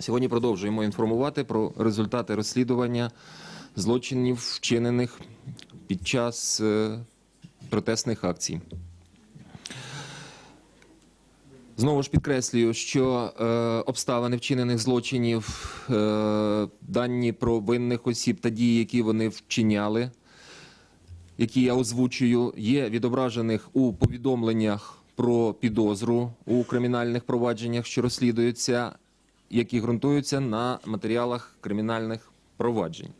Сьогодні продовжуємо інформувати про результати розслідування злочинів, вчинених під час е, протестних акцій. Знову ж підкреслюю, що е, обставини вчинених злочинів, е, дані про винних осіб та дії, які вони вчиняли, які я озвучую, є відображених у повідомленнях про підозру у кримінальних провадженнях, що розслідуються, які ґрунтуються на матеріалах кримінальних проваджень.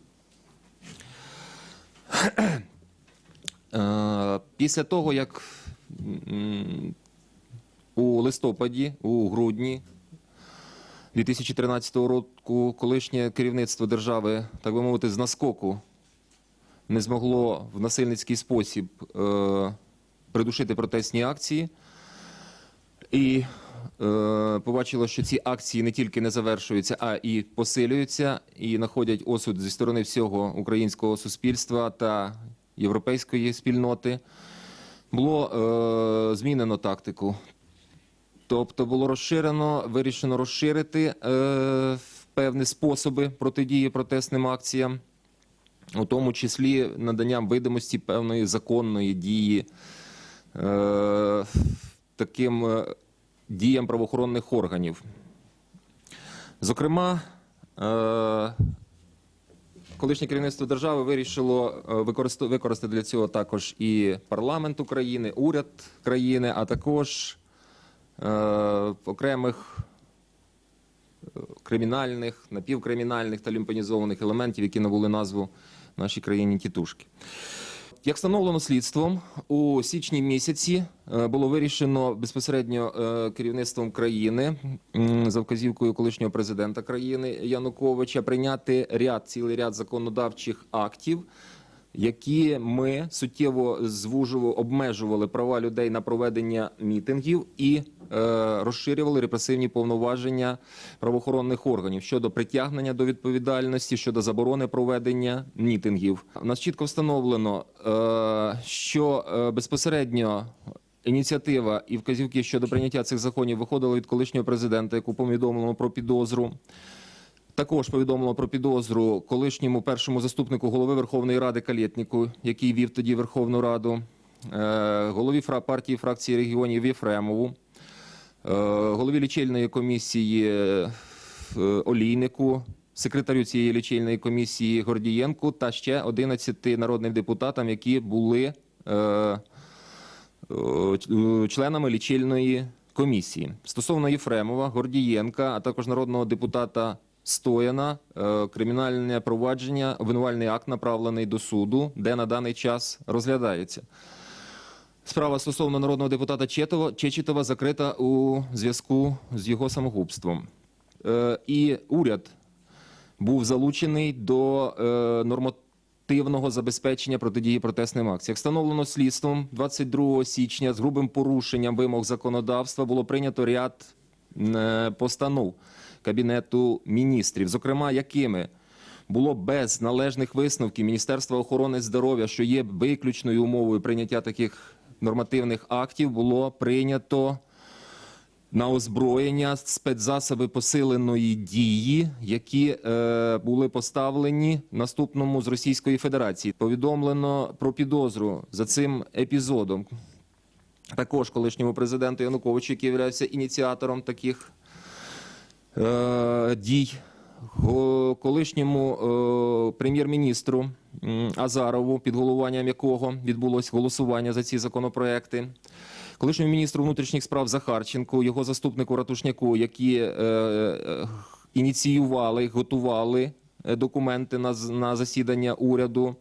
Е, Після того, як у листопаді, у грудні 2013 року колишнє керівництво держави, так би мовити, з наскоку не змогло в насильницький спосіб е, придушити протестні акції. І побачило, що ці акції не тільки не завершуються, а і посилюються, і знаходять осуд зі сторони всього українського суспільства та європейської спільноти. Було е, змінено тактику. Тобто було розширено, вирішено розширити е, певні способи протидії протестним акціям, у тому числі наданням видимості певної законної дії е, таким е, діям правоохоронних органів. Зокрема, е, колишнє керівництво держави вирішило е, використати для цього також і парламент України, уряд країни, а також е, окремих кримінальних, напівкримінальних та люмпанізованих елементів, які набули назву нашій країні тітушки. Як встановлено слідством, у січні місяці е, було вирішено безпосередньо е, керівництвом країни за вказівкою колишнього президента країни Януковича прийняти ряд, цілий ряд законодавчих актів, які ми суттєво звужували, обмежували права людей на проведення мітингів і розширювали репресивні повноваження правоохоронних органів щодо притягнення до відповідальності, щодо заборони проведення мітингів. У нас чітко встановлено, е, що е, безпосередньо. Ініціатива і вказівки щодо прийняття цих законів виходили від колишнього президента, яку повідомлено про підозру. Також повідомило про підозру колишньому першому заступнику голови Верховної Ради Калєтніку, який вів тоді Верховну Раду, е, голові партії фракції регіонів Єфремову, е, голові лічильної комісії е, Олійнику, секретарю цієї лічильної комісії Гордієнку та ще 11 народним депутатам, які були е, е, членами лічильної комісії. Стосовно Єфремова, Гордієнка, а також народного депутата Стояна, е, кримінальне провадження, обвинувальний акт направлений до суду, де на даний час розглядається. Справа стосовно народного депутата Четова, Чечетова закрита у зв'язку з його самогубством. Е, І уряд був залучений до е, нормативного забезпечення протидії протестним акціям. Як встановлено слідством, 22 січня з грубим порушенням вимог законодавства було прийнято ряд е, постанов Кабінету міністрів, зокрема, якими було без належних висновків Міністерства охорони здоров'я, що є виключною умовою прийняття таких нормативних актів, було прийнято на озброєння спецзасоби посиленої дії, які е, були поставлені наступному з Російської Федерації. Повідомлено про підозру за цим епізодом. Також колишньому президенту Януковичу, який є ініціатором таких е, дій, колишньому е, прем'єр-міністру Азарову, під головуванням якого відбулось голосування за ці законопроекти, колишньому міністру внутрішніх справ Захарченку, його заступнику Ратушняку, які е, е, ініціювали, готували е, документи на, на засідання уряду,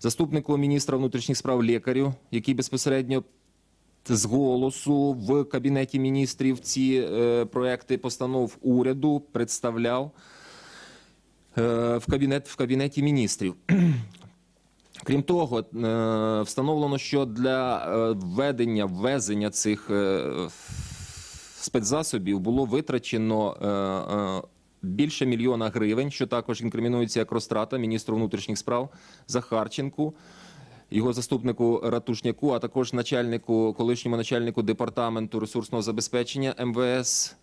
заступнику міністра внутрішніх справ лікарю, який безпосередньо з голосу в кабінеті міністрів ці е, проекти постанов уряду представляв в кабінет в кабінеті міністрів. Крім того, е, встановлено, що для е, введення ввезення цих е, спецзасобів було витрачено е, е, більше мільйона гривень, що також інкримінується як розтрата міністру внутрішніх справ Захарченку, його заступнику Ратушняку, а також начальнику, колишньому начальнику департаменту ресурсного забезпечення МВС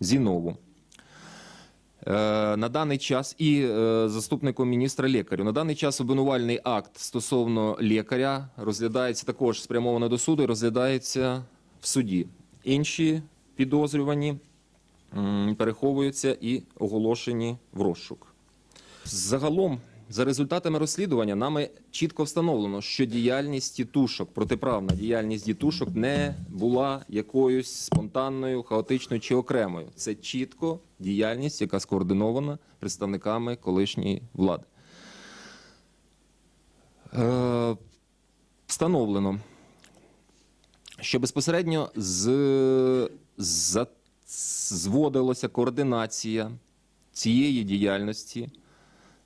Зінову. Е, На даний час і е, заступником міністра лікарю. На даний час обвинувальний акт стосовно лікаря розглядається також спрямовано до суду і розглядається в суді. Інші підозрювані переховуються і оголошені в розшук. Загалом, за результатами розслідування, нами чітко встановлено, що діяльність тітушок, протиправна діяльність дітушок не була якоюсь спонтанною, хаотичною чи окремою. Це чітко діяльність, яка скоординована представниками колишньої влади. Е, встановлено, що безпосередньо з, за, зводилася координація цієї діяльності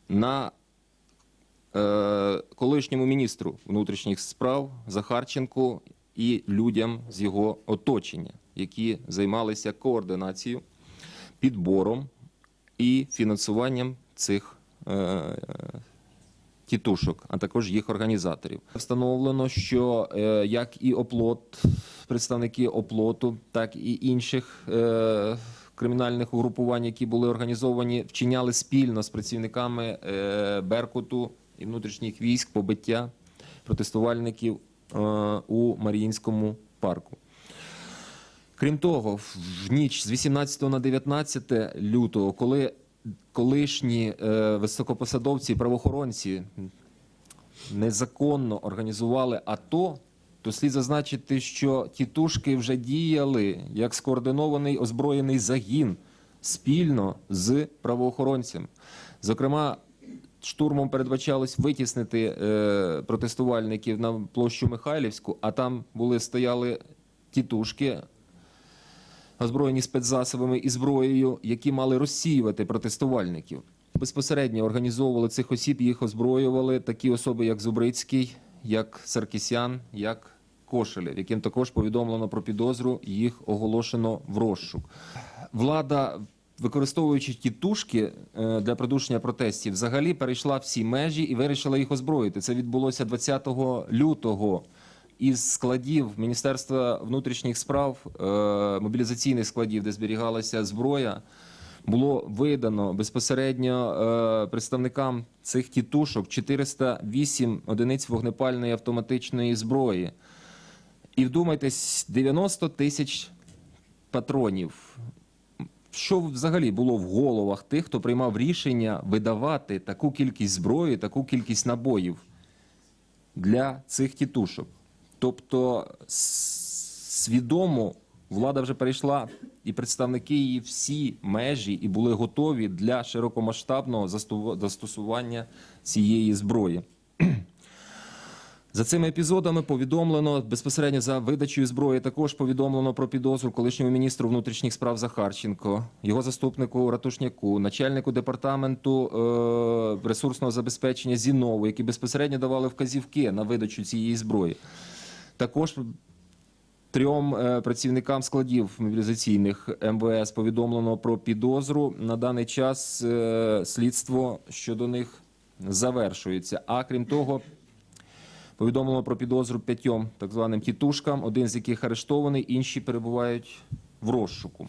на колишньому міністру внутрішніх справ Захарченку і людям з його оточення, які займалися координацією, підбором і фінансуванням цих е, тітушок, а також їх організаторів. Встановлено, що е, як і оплот, представники оплоту, так і інших е, кримінальних угрупувань, які були організовані, вчиняли спільно з працівниками е, Беркуту і внутрішніх військ побиття протестувальників е, у Маріїнському парку. Крім того, в ніч з 18 на 19 лютого, коли колишні е, високопосадовці і правоохоронці незаконно організували АТО, то слід зазначити, що тітушки вже діяли як скоординований озброєний загін спільно з правоохоронцями. Зокрема, штурмом передбачалось витіснити е, протестувальників на площу Михайлівську, а там були стояли тітушки, озброєні спецзасобами і зброєю, які мали розсіювати протестувальників. Безпосередньо організовували цих осіб, їх озброювали такі особи, як Зубрицький, як Саркісян, як Кошелєв, яким також повідомлено про підозру, їх оголошено в розшук. Влада, використовуючи тітушки е, для придушення протестів, взагалі перейшла всі межі і вирішила їх озброїти. Це відбулося 20 лютого. Із складів Міністерства внутрішніх справ, е, мобілізаційних складів, де зберігалася зброя, було видано безпосередньо е, представникам цих тітушок 408 одиниць вогнепальної автоматичної зброї. І вдумайтесь, 90 тисяч патронів. Що взагалі було в головах тих, хто приймав рішення видавати таку кількість зброї, таку кількість набоїв для цих тітушок? Тобто свідомо влада вже перейшла, і представники її всі межі і були готові для широкомасштабного застосування цієї зброї. За цими епізодами повідомлено безпосередньо за видачею зброї. Також повідомлено про підозру колишньому міністру внутрішніх справ Захарченко, його заступнику Ратушняку, начальнику департаменту е, ресурсного забезпечення Зінову, які безпосередньо давали вказівки на видачу цієї зброї. Також трьом е, працівникам складів мобілізаційних МВС повідомлено про підозру. На даний час е, слідство щодо них завершується. А крім того, повідомлено про підозру п'ятьом так званим тітушкам, один з яких арештований, інші перебувають в розшуку.